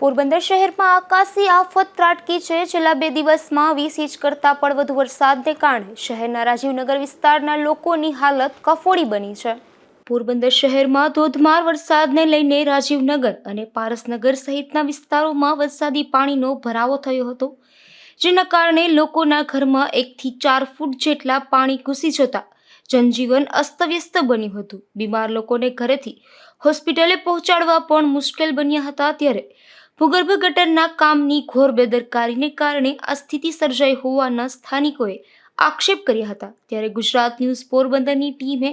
પોરબંદર શહેરમાં આકાશી આફત ત્રાટકી છે. છેલ્લા બે દિવસમાં વીસ ઇંચ કરતાં પણ વધુ વરસાદને કારણે શહેરના રાજીવનગર વિસ્તારના લોકોની હાલત કફોડી બની છે. પોરબંદર શહેરમાં ધોધમાર વરસાદને લઈને રાજીવનગર અને પારસનગર સહિતના વિસ્તારોમાં વરસાદી પાણીનો ભરાવો થયો હતો, જેના કારણે લોકોના ઘરમાં એકથી ચાર ફૂટ જેટલા પાણી ઘૂસી જતા જનજીવન અસ્તવ્યસ્ત બન્યું હતું. બીમાર લોકોને ઘરેથી હોસ્પિટલે પહોંચાડવા પણ મુશ્કેલ બન્યા હતા ત્યારે ભૂગર્ભ ગટરના કામની ઘોર બેદરકારીને કારણે આ સ્થિતિ સર્જાઈ હોવાના સ્થાનિકોએ આક્ષેપ કર્યા હતા. ત્યારે ગુજરાત ન્યૂઝ પોરબંદરની ટીમે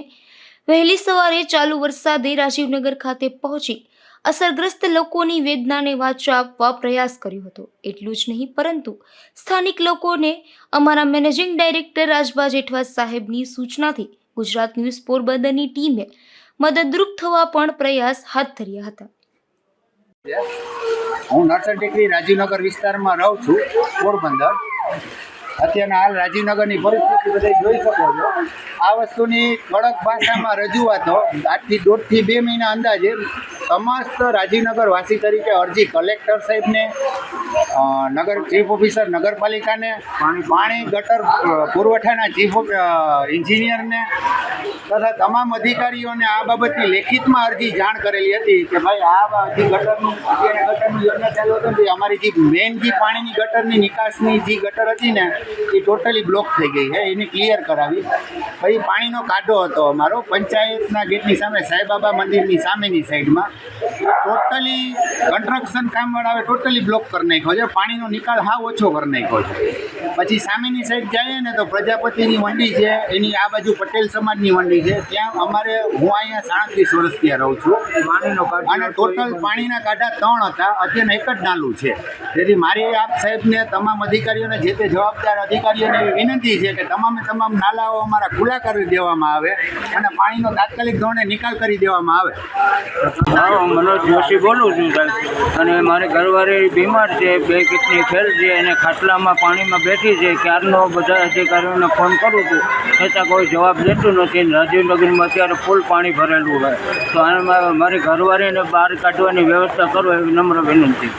વહેલી સવારે ચાલુ વરસાદે રાજીવનગર ખાતે પહોંચી અસરગ્રસ્ત લોકોની વેદનાને વાચા આપવા પ્રયાસ કર્યો હતો. એટલું જ નહીં, પરંતુ સ્થાનિક લોકોને અમારા મેનેજિંગ ડાયરેક્ટર રાજભા જેઠવા સાહેબની સૂચનાથી ગુજરાત ન્યૂઝ પોરબંદરની ટીમે મદદરૂપ થવા પણ પ્રયાસ હાથ ધર્યા હતા. હું નરસર ટેકરી રાજીવનગર વિસ્તારમાં રહું છું, પોરબંદર. અત્યારના હાલ રાજીવનગરની પરિસ્થિતિ બધા જોઈ શકો છો. આ વસ્તુની કડક ભાષામાં રજૂઆતો આજથી દોઢથી બે મહિના અંદાજે સમસ્ત રાજીવનગર વાસી તરીકે અરજી કલેક્ટર સાહેબને નગર ચીફ ઓફિસર નગરપાલિકાને, પાણી ગટર પુરવઠાના ચીફ એન્જિનિયરને તથા તમામ અધિકારીઓને આ બાબતની લેખિતમાં અરજી જાણ કરેલી હતી કે ભાઈ આ ગટરનું, અત્યારે ગટરની યોજના ચાલુ હતી અમારી જે મેઇન જે પાણીની ગટરની નિકાસની જે ગટર હતી ને, એ ટોટલી બ્લોક થઈ ગઈ છે, એને ક્લિયર કરાવી. પછી પાણીનો કાઢો હતો અમારો, પંચાયતના ગેટની સામે સાંઈબાબા મંદિરની સામેની સાઈડમાં. ટોટલી કન્સ્ટ્રક્શન કામવાળાએ ટોટલી બ્લોક કરી નાખ્યો છે. પાણીનો નિકાલ હાવ ઓછો કરી નાખ્યો છે. પછી સામેની સાઈડ જઈએ ને તો પ્રજાપતિની મંડી છે એની આ બાજુ પટેલ સમાજની મંડી છે. ત્યાં અમારે હું અહીંયા સાડત્રીસ વર્ષ ત્યાં રહું છું. પાણીનો અને ટોટલ પાણીના કાંઠા ત્રણ હતા. અત્યારે એક જ નાલું છે. તેથી મારી આપ સાહેબને તમામ અધિકારીઓને જે તે જવાબદાર અધિકારીઓને વિનંતી છે કે તમામે તમામ નાલાઓ અમારા ખુલ્લા કરી દેવામાં આવે અને પાણીનો તાત્કાલિક ધોરણે નિકાલ કરી દેવામાં આવે. હા હું મનોજ જોશી બોલું છું, સાહેબ. અને મારી ઘરવાળી બીમાર છે, બે કિડની ફેલ છે અને ખાટલામાં પાણીમાં બેઠી છે, ક્યારનો બધા અધિકારીઓને ફોન કરું છું. છતાં કોઈ જવાબ દેતું નથી અને રાજીવનગરમાં અત્યારે ફૂલ પાણી ભરેલું હોય. તો મારી ઘરવાળીને બહાર કાઢવાની વ્યવસ્થા કરો એવી નમ્ર વિનંતી.